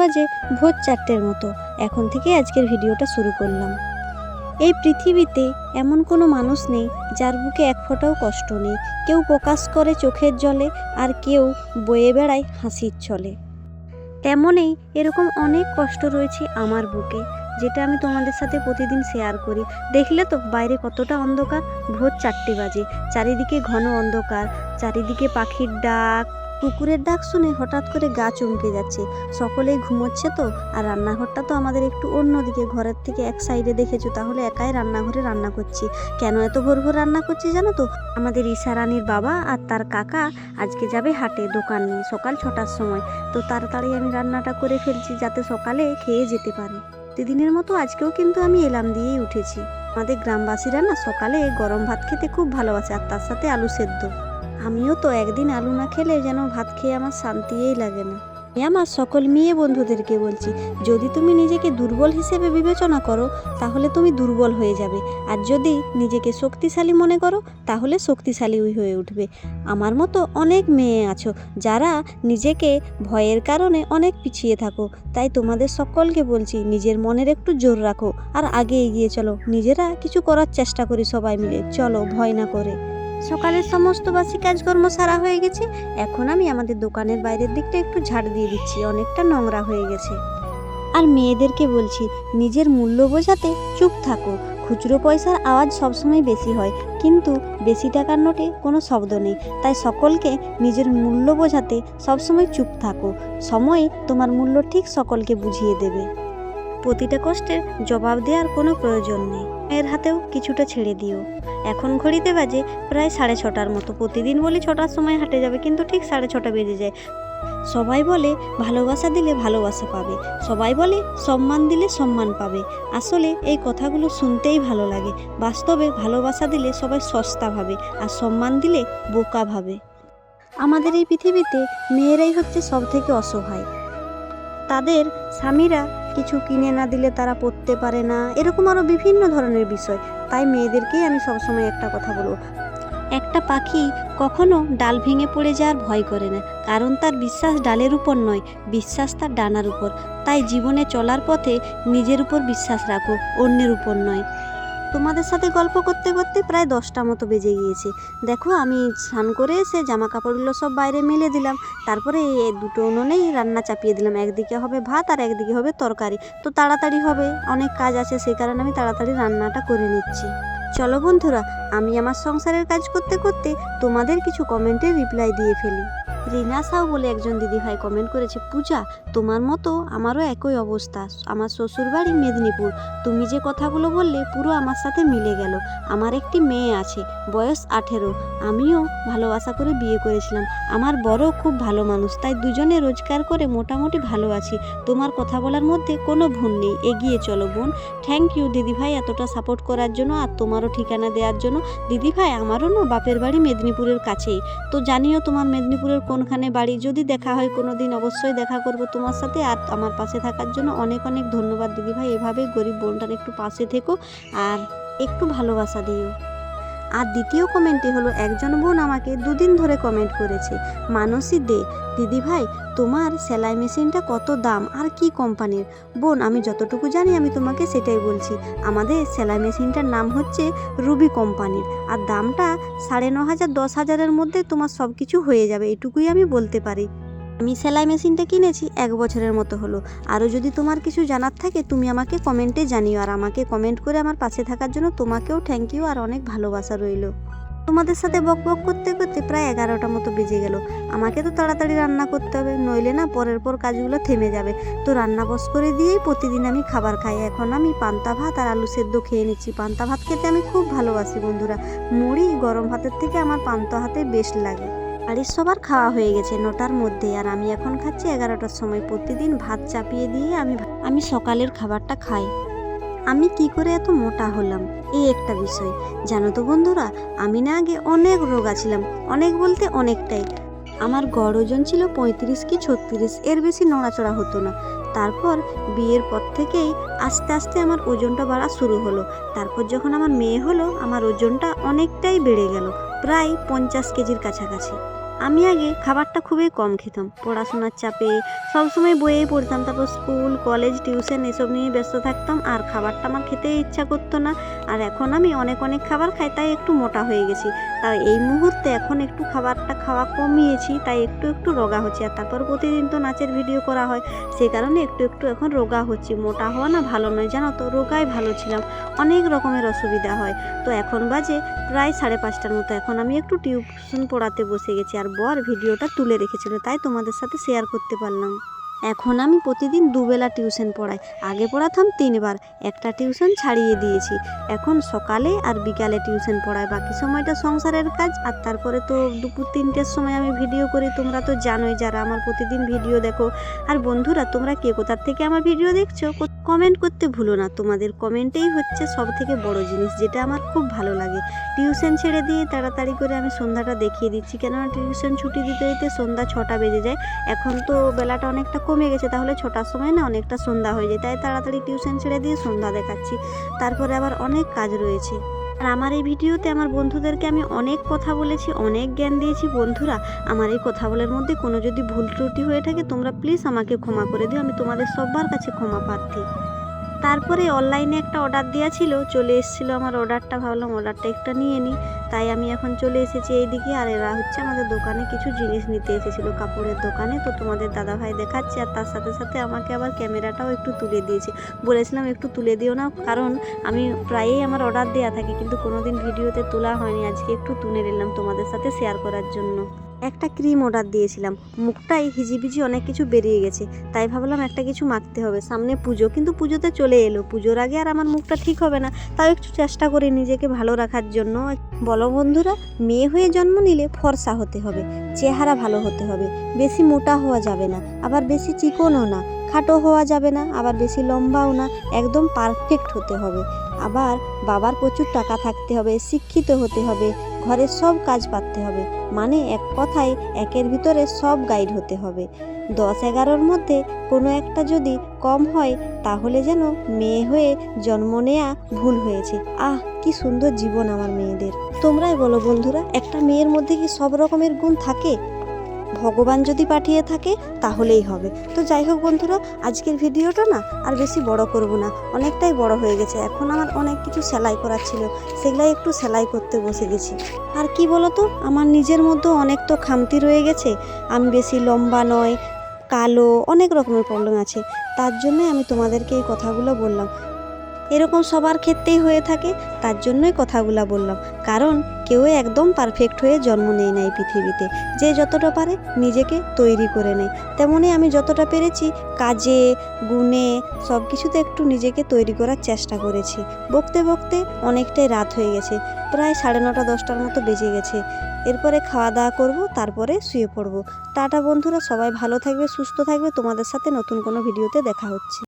বাজে ভোর চারটের মতো। এখন থেকে আজকের ভিডিওটা শুরু করলাম। এই পৃথিবীতে এমন কোনো মানুষ নেই যার বুকে এক ফোঁটাও কষ্ট নেই। কেউ প্রকাশ করে চোখের জলে আর কেউ বয়ে বেড়ায় হাসির ছলে। তেমনই এরকম অনেক কষ্ট রয়েছে আমার বুকে, যেটা আমি তোমাদের সাথে প্রতিদিন শেয়ার করি। দেখলে তো বাইরে কতটা অন্ধকার। ভোর চারটে বাজে, চারিদিকে ঘন অন্ধকার, চারিদিকে পাখির ডাক কুকুরের ডাক শুনে হঠাৎ করে গা চমকে যাচ্ছে। সকলেই ঘুমোচ্ছে তো, আর রান্নাঘরটা তো আমাদের একটু অন্যদিকে, ঘরের থেকে এক সাইডে দেখেছ, তাহলে একাই রান্নাঘরে রান্না করছি। কেন এত ভোর ভোর রান্না করছি জানো তো? আমাদের ঈশারানির বাবা আর তার কাকা আজকে যাবে হাটে দোকান নিয়ে, সকাল ছটার সময়। তো তাড়াতাড়ি আমি রান্নাটা করে ফেলছি, যাতে সকালে খেয়ে যেতে পারে। প্রতিদিনের মতো আজকেও কিন্তু আমি এলাম দিয়েই উঠেছি। আমাদের গ্রামবাসীরা না সকালে গরম ভাত খেতে খুব ভালোবাসে, আর তার সাথে আলু সেদ্ধ। আমিও তো একদিন আলু না খেলে যেন ভাত খেয়ে আমার শান্তিই লাগে না। আমি আমার সকল মেয়ে বন্ধুদেরকে বলছি, যদি তুমি নিজেকে দুর্বল হিসেবে বিবেচনা করো, তাহলে তুমি দুর্বল হয়ে যাবে। আর যদি নিজেকে শক্তিশালী মনে করো, তাহলে শক্তিশালী হয়ে উঠবে। আমার মতো অনেক মেয়ে আছো, যারা নিজেকে ভয়ের কারণে অনেক পিছিয়ে থাকো। তাই তোমাদের সকলকে বলছি, নিজের মনের একটু জোর রাখো। আর আগে এগিয়ে চলো। নিজেরা কিছু করার চেষ্টা করি সবাই মিলে। চলো, ভয় না করে। সকালের সমস্ত বাসি কাজকর্ম সারা হয়ে গেছে। এখন আমি আমাদের দোকানের বাইরের দিকটা একটু ঝাড় দিয়ে দিচ্ছি, অনেকটা নোংরা হয়ে গেছে। আর মেয়েদেরকে বলছি, নিজের মূল্য বোঝাতে চুপ থাকো। খুচরো পয়সার আওয়াজ সবসময় বেশি হয়, কিন্তু বেশি টাকার নোটে কোনো শব্দ নেই। তাই সকলকে নিজের মূল্য বোঝাতে সবসময় চুপ থাকো। সময় তোমার মূল্য ঠিক সকলকে বুঝিয়ে দেবে। প্রতিটা কষ্টের জবাব দেওয়ার কোনো প্রয়োজন নেই। এর হাতেও কিছুটা ছেড়ে দিও। এখন ঘড়িতে বাজে প্রায় সাড়ে ছটার মতো। প্রতিদিন বলি ছটার সময় হাটে যাবে, কিন্তু ঠিক সাড়ে ছটা বেজে যায়। সবাই বলে ভালোবাসা দিলে ভালোবাসা পাবে। সবাই বলে সম্মান দিলে সম্মান পাবে। আসলে এই কথাগুলো শুনতেই ভালো লাগে। বাস্তবে ভালোবাসা দিলে সবাই সস্তা ভাবে, আর সম্মান দিলে বোকা ভাবে। আমাদের এই পৃথিবীতে মেয়েরাই হচ্ছে সব থেকে অসহায়। তাদের স্বামীরা কিছু কিনে না দিলে তারা পড়তে পারে না। এরকম আরও বিভিন্ন ধরনের বিষয়। তাই মেয়েদেরকেই আমি সবসময় একটা কথা বলব। একটা পাখি কখনো ডাল ভেঙে পড়ে যাওয়ার ভয় করে না। কারণ তার বিশ্বাস ডালের উপর নয়, বিশ্বাস তার ডানার উপর। তাই জীবনে চলার পথে নিজের উপর বিশ্বাস রাখো, অন্যের উপর নয়। তোমাদের সাথে গল্প করতে করতে প্রায় দশটা মতো বেজে গিয়েছে। দেখো, আমি স্নান করে এসে জামা কাপড়গুলো সব বাইরে মেলে দিলাম। তারপরে এই দুটো উনুনেই রান্না চাপিয়ে দিলাম। একদিকে হবে ভাত আর একদিকে হবে তরকারি। তো তাড়াতাড়ি হবে, অনেক কাজ আছে, সেই কারণে আমি তাড়াতাড়ি রান্নাটা করে নিচ্ছি। চলো বন্ধুরা, আমি আমার সংসারের কাজ করতে করতে তোমাদের কিছু কমেন্টের রিপ্লাই দিয়ে ফেলি। রিনা সাউ বলে একজন দিদিভাই কমেন্ট করেছে, পূজা, তোমার মতো আমারও একই অবস্থা। আমার শ্বশুর বাড়ি মেদিনীপুর। তুমি যে কথাগুলো বললে পুরো আমার সাথে মিলে গেল। আমার একটি মেয়ে আছে, বয়স আঠেরো। আমিও ভালোবাসা করে বিয়ে করেছিলাম। আমার বড় খুব ভালো মানুষ, তাই দুজনে রোজগার করে মোটামুটি ভালো আছি। তোমার কথা বলার মধ্যে কোনো ভুল নেই। এগিয়ে চলো বোন। থ্যাংক ইউ দিদিভাই এতটা সাপোর্ট করার জন্য আর তোমারও ঠিকানা দেওয়ার জন্য। দিদিভাই আমারও না বাপের বাড়ি মেদিনীপুরের কাছেই। তো জানিও তোমার মেদিনীপুরের কোনখানে বাড়ি যদি দেখা হয় কোনো দিন অবশ্যই দেখা করব তোমার সাথে। আর আমার পাশে থাকার জন্য অনেক অনেক ধন্যবাদ দিদিভাই এভাবে গরিব বোনটার একটু পাশে থেকো আর একটু ভালোবাসা দিও। আর দ্বিতীয় কমেন্টটি হলো, একজন বোন আমাকে দুদিন ধরে কমেন্ট করেছে। মানসী দে, দিদি ভাই, তোমার সেলাই মেশিনটা কত দাম আর কি কোম্পানির বোন, আমি যতটুকু জানি আমি তোমাকে সেটাই বলছি। আমাদের সেলাই মেশিনটার নাম হচ্ছে রুবি কোম্পানির আর দামটা সাড়ে ন হাজার, দশ হাজারের মধ্যে তোমার সব কিছু হয়ে যাবে, এটুকুই আমি বলতে পারি। আমি সেলাই মেশিনটা কিনেছি, এক বছরের মতো হলো। আরও যদি তোমার কিছু জানার থাকে, তুমি আমাকে কমেন্টে জানিও। আর আমাকে কমেন্ট করে আমার পাশে থাকার জন্য তোমাকেও থ্যাংক ইউ আর অনেক ভালোবাসা রইল। তোমাদের সাথে বক বক করতে করতে প্রায় এগারোটা মতো বেজে গেল। আমাকে তো তাড়াতাড়ি রান্না করতে হবে, নইলে না পরের পর কাজগুলো থেমে যাবে। তো রান্না বস করে দিয়েই প্রতিদিন আমি খাবার খাই। এখন আমি পান্তা ভাত আর আলু সেদ্ধ খেয়ে নিচ্ছি। পান্তা ভাত খেতে আমি খুব ভালোবাসি বন্ধুরা। মুড়ি গরম ভাতের থেকে আমার পান্তা হাতে বেশ লাগে। বাড়ির সবার খাওয়া হয়ে গেছে নটার মধ্যে, আর আমি এখন খাচ্ছি এগারোটার সময়। প্রতিদিন ভাত চাপিয়ে দিয়ে আমি আমি সকালের খাবারটা খাই। আমি কি করে এত মোটা হলাম? এই একটা বিষয়। জানো তো বন্ধুরা, আমি না আগে অনেক রোগা ছিলাম, অনেক বলতে অনেকটাই। আমার গড় ওজন ছিল পঁয়ত্রিশ কি ছত্রিশ, এর বেশি নড়াচড়া হতো না। তারপর বিয়ের পর থেকেই আস্তে আস্তে আমার ওজনটা বাড়া শুরু হলো। তারপর যখন আমার মেয়ে হলো, আমার ওজনটা অনেকটাই বেড়ে গেল, প্রায় পঞ্চাশ কেজির কাছাকাছি। আমি আগে খাবারটা খুবই কম খেতাম, পড়াশোনার চাপে, সবসময় বইয়েই পড়তাম, তারপর স্কুল, কলেজ, টিউশন এসব নিয়ে ব্যস্ত থাকতাম, আর খাবারটা আমার খেতে ইচ্ছা করতো না। আর এখন আমি অনেক অনেক খাবার খাই, তাই একটু মোটা হয়ে গেছি। তাই এই মুহূর্তে এখন একটু খাবারটা খাওয়া কমিয়েছি, তাই একটু একটু রোগা হচ্ছে। আর তারপর প্রতিদিন তো নাচের ভিডিও করা হয় সেই কারণে একটু একটু এখন রোগা হচ্ছি। মোটা হওয়া না ভালো নয়, জানো তো রোগায় ভালো ছিলাম। অনেক রকমের অসুবিধা হয়। তো এখন বাজে প্রায় সাড়ে পাঁচটার মতো। এখন আমি একটু টিউশন পড়াতে বসে গেছি, আর বর ভিডিওটা তুলে রেখেছিল, তাই তোমাদের সাথে শেয়ার করতে পারলাম। এখন আমি প্রতিদিন দুবেলা টিউশন পড়াই। আগে পড়াতাম তিনবার, একটা টিউশন ছাড়িয়ে দিয়েছি। এখন সকালে আর বিকালে টিউশন পড়াই। বাকি সময়টা সংসারের কাজ, আর তারপরে তো দুপুর তিনটের সময় আমি ভিডিও করি। তোমরা তো জানোই যারা আমার প্রতিদিন ভিডিও দেখো। আর বন্ধুরা, তোমরা কে? কোথার থেকে আমার ভিডিও দেখছ? কমেন্ট করতে ভুলো না। তোমাদের কমেন্টেই হচ্ছে সব থেকে বড়ো জিনিস, যেটা আমার খুব ভালো লাগে। টিউশন ছেড়ে দিয়ে তাড়াতাড়ি করে আমি সন্ধ্যাটা দেখিয়ে দিচ্ছি। কেননা টিউশন ছুটি দিতে দিতে সন্ধ্যা ছটা বেজে যায়। এখন তো বেলাটা অনেকটা কমে গেছে, তাহলে ছটার সময় না অনেকটা সন্ধ্যা হয়ে যায়। তাই তাড়াতাড়ি টিউশন ছেড়ে দিয়ে সন্ধ্যা দেখাচ্ছি। তারপরে আবার অনেক কাজ রয়েছে। আর আমার এই ভিডিওতে আমার বন্ধুদেরকে আমি অনেক কথা বলেছি, অনেক জ্ঞান দিয়েছি। বন্ধুরা, আমার এই কথা বলার মধ্যে কোনো যদি ভুল ত্রুটি হয়ে থাকে, তোমরা প্লিজ আমাকে ক্ষমা করে দিও, আমি তোমাদের সবার কাছে ক্ষমা প্রার্থী। তারপরে অনলাইনে একটা অর্ডার দেওয়া ছিল, চলে এসেছিল আমার অর্ডারটা ভাবলাম অর্ডারটা একটা নিয়ে নিই তাই আমি এখন চলে এসেছি এইদিকে, আর এরা হচ্ছে আমাদের দোকানে কিছু জিনিস নিতে এসেছিল, কাপড়ের দোকানে। তো তোমাদের দাদাভাই দেখাচ্ছে, আর তার সাথে সাথে আমাকে আবার ক্যামেরাটাও একটু তুলে দিয়েছে। বলেছিলাম একটু তুলে দিও না, কারণ আমি প্রায়ই আমার অর্ডার দেওয়া থাকে, কিন্তু কোনোদিন ভিডিওতে তোলা হয়নি। আজকে একটু তুলে নিলাম তোমাদের সাথে শেয়ার করার জন্য। একটা ক্রিম অর্ডার দিয়েছিলাম। মুখটাই হিজিবিজি অনেক কিছু বেরিয়ে গেছে। তাই ভাবলাম একটা কিছু মাখতে হবে। সামনে পুজো। কিন্তু পুজোতে চলে এলো। পুজোর আগে আর আমার মুখটা ঠিক হবে না। তাও একটু চেষ্টা করি নিজেকে ভালো রাখার জন্য। বলো বন্ধুরা, মেয়ে হয়ে জন্ম নিলে ফর্সা হতে হবে। চেহারা ভালো হতে হবে। বেশি মোটা হওয়া যাবে না। আবার বেশি চিকনও না। খাটো হওয়া যাবে না। আবার বেশি লম্বাও না। একদম পারফেক্ট হতে হবে। আবার বাবার প্রচুর টাকা থাকতে হবে। শিক্ষিত হতে হবে। ঘরের সব কাজ পারতে হবে। মানে এক কথায়, একের ভিতরে সব গাইড হতে হবে। দশ এগারোর মধ্যে কোনো একটা যদি কম হয়, তাহলে যেন মেয়ে হয়ে জন্ম নেয়া ভুল হয়েছে। আহ, কি সুন্দর জীবন আমার মেয়েদের। তোমরাই বলো বন্ধুরা, একটা মেয়ের মধ্যে কি সব রকমের গুণ থাকে? ভগবান যদি পাঠিয়ে থাকে, তাহলেই হবে। তো যাই হোক বন্ধুরা, আজকের ভিডিওটা না আর বেশি বড় করব না। অনেকটাই বড় হয়ে গেছে। এখন আমার অনেক কিছু সেলাই করার ছিল। সেগুলাই একটু সেলাই করতে বসে গেছি। আর কি বলতো, আমার নিজের মধ্যেও অনেক তো খামতি রয়ে গেছে। আমি বেশি লম্বা নয়, কালো, অনেক রকমের প্রবলেম আছে। তার জন্যই আমি তোমাদেরকে এই কথাগুলো বললাম। এরকম সবার ক্ষেত্রেই হয়ে থাকে, তার জন্যই কথাগুলো বললাম। কারণ কেউ একদম পারফেক্ট হয়ে জন্ম নেয় না এই পৃথিবীতে। যে যতটা পারে নিজেকে তৈরি করে নেয়। তেমনই আমি যতটা পেরেছি, কাজে, গুণে সব কিছুতে একটু নিজেকে তৈরি করার চেষ্টা করেছি। বকতে বকতে অনেকটাই রাত হয়ে গেছে। প্রায় সাড়ে নটা, দশটার মতো বেজে গেছে। এরপরে খাওয়া দাওয়া করব, তারপরে শুয়ে পড়ব। টাটা বন্ধুরা, সবাই ভালো থাকবে, সুস্থ থাকবে। তোমাদের সাথে নতুন কোনো ভিডিওতে দেখা হচ্ছে।